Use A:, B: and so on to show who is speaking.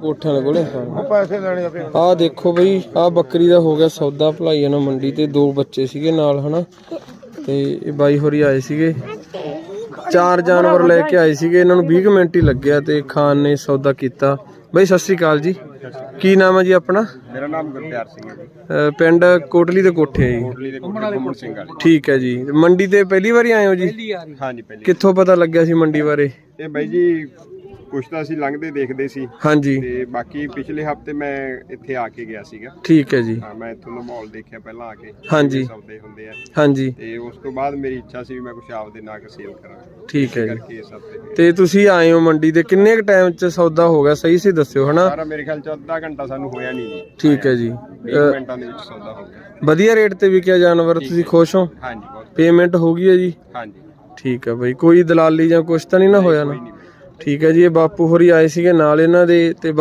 A: ਕੋਠਿਆਂ ਦੇ ਕੋਲੇ?
B: ਉਹ ਪੈਸੇ ਲੈਣੇ ਆ ਫਿਰ।
A: ਆਹ ਦੇਖੋ ਬਈ ਆਹ ਬੱਕਰੀ ਦਾ ਹੋ ਗਿਆ ਸੌਦਾ ਭਲਾਈਆਂ ਨਾਲ ਮੰਡੀ ਤੇ ਦੋ ਬੱਚੇ ਸੀਗੇ ਨਾਲ ਹਨਾ? ਤੇ ਇਹ ਬਾਈ ਹੋਰੀ ਆਏ ਸੀਗੇ। ਚਾਰ ਜਾਨਵਰ ਲੈ ਕੇ ਆਏ ਸੀਗੇ ਇਹਨਾਂ ਨੂੰ 20 ਕੁ ਮਿੰਟ ਹੀ ਲੱਗਿਆ ਤੇ ਖਾਨ ਨੇ ਸੌਦਾ ਕੀਤਾ। ਬਈ ਸਤਿ ਸ੍ਰੀ ਅਕਾਲ ਜੀ। ਕੀ ਨਾਮ ਹੈ ਜੀ ਆਪਣਾ?
B: ਮੇਰਾ ਨਾਮ ਗੁਰਪਿਆਰ ਸਿੰਘ ਹੈ ਜੀ।
A: ਪਿੰਡ ਕੋਟਲੀ ਦੇ ਕੋਠੇ ਹੈ ਜੀ।
B: ਕੋਟਲੀ ਦੇ ਕੋਲ ਗੁੰਮਣ ਸਿੰਘ ਵਾਲੀ
A: ਠੀਕ ਹੈ ਜੀ। ਮੰਡੀ ਤੇ ਪਹਿਲੀ ਵਾਰੀ ਆਏ ਹੋ ਜੀ?
B: ਹਾਂਜੀ ਪਹਿਲੀ
A: ਕਿੱਥੋਂ ਪਤਾ ਲੱਗਿਆ ਸੀ ਮੰਡੀ ਬਾਰੇ?
B: ਇਹ ਬਾਈ ਜੀ ਕੁਛ ਤਾਂ ਅਸੀਂ ਲੰਘਦੇ ਦੇਖਦੇ ਸੀ।
A: ਹਾਂਜੀ।
B: ਤੇ ਬਾਕੀ ਪਿਛਲੇ ਹਫ਼ਤੇ ਮੈਂ ਇੱਥੇ ਆ ਕੇ ਗਿਆ ਸੀਗਾ।
A: ਠੀਕ ਹੈ ਜੀ।
B: ਹਾਂ ਮੈਂ ਇੱਥੋਂ ਦਾ ਮਾਹੌਲ ਦੇਖਿਆ ਪਹਿਲਾਂ ਆ ਕੇ।
A: ਹਾਂਜੀ।
B: ਸੌਦੇ ਹੁੰਦੇ ਆ।
A: ਹਾਂਜੀ।
B: ਤੇ ਉਸ ਤੋਂ ਬਾਅਦ ਮੇਰੀ ਇੱਛਾ ਸੀ ਵੀ ਮੈਂ ਕੁਛ ਆਪਦੇ ਨਾਂ ਕੇ ਸੇਲ ਕਰਾਂ।
A: ਠੀਕ ਹੈ ਜੀ।
B: ਕਰਕੇ ਇਸ ਹਫ਼ਤੇ
A: ਤੇ ਤੁਸੀਂ ਆਏ ਹੋ ਮੰਡੀ ਤੇ ਕਿੰਨੇ ਕ ਟਾਈਮ ਚ ਸੌਦਾ ਹੋ ਗਿਆ? ਸਹੀ ਸੀ ਦੱਸਿਓ ਹਨਾ?
B: ਸਾਰਾ ਮੇਰੇ ਖਿਆਲ ਚ ਅੱਧਾ ਘੰਟਾ ਸਾਨੂੰ ਹੋਇਆ ਨਹੀਂ ਜੀ।
A: ਠੀਕ ਹੈ ਜੀ।
B: 20 ਮਿੰਟਾਂ ਦੇ ਵਿੱਚ ਸੌਦਾ ਹੋ ਗਿਆ।
A: ਵਧੀਆ ਰੇਟ ਤੇ ਵਿਕਿਆ ਜਾਨਵਰ ਤੁਸੀਂ ਖੁਸ਼ ਹੋ?
B: ਹਾਂਜੀ ਬਹੁਤ
A: ਪੇਮੈਂਟ ਹੋ ਗਈ ਹੈ ਜੀ?
B: ਹਾਂਜੀ।
A: ਠੀਕ ਹੈ ਬਈ ਕੋਈ ਦਲਾਲੀ ਜਾਂ ਕੁਛ ਤਾਂ ਨਹੀਂ ਨਾ ਹੋਇਆ ਨਾ? ਠੀਕ ਹੈ ਜੀ ਇਹ ਬਾਪੂ ਹੋਰੀ ਆਏ ਸੀਗੇ ਨਾਲ ਇਹਨਾਂ ਦੇ ਤੇ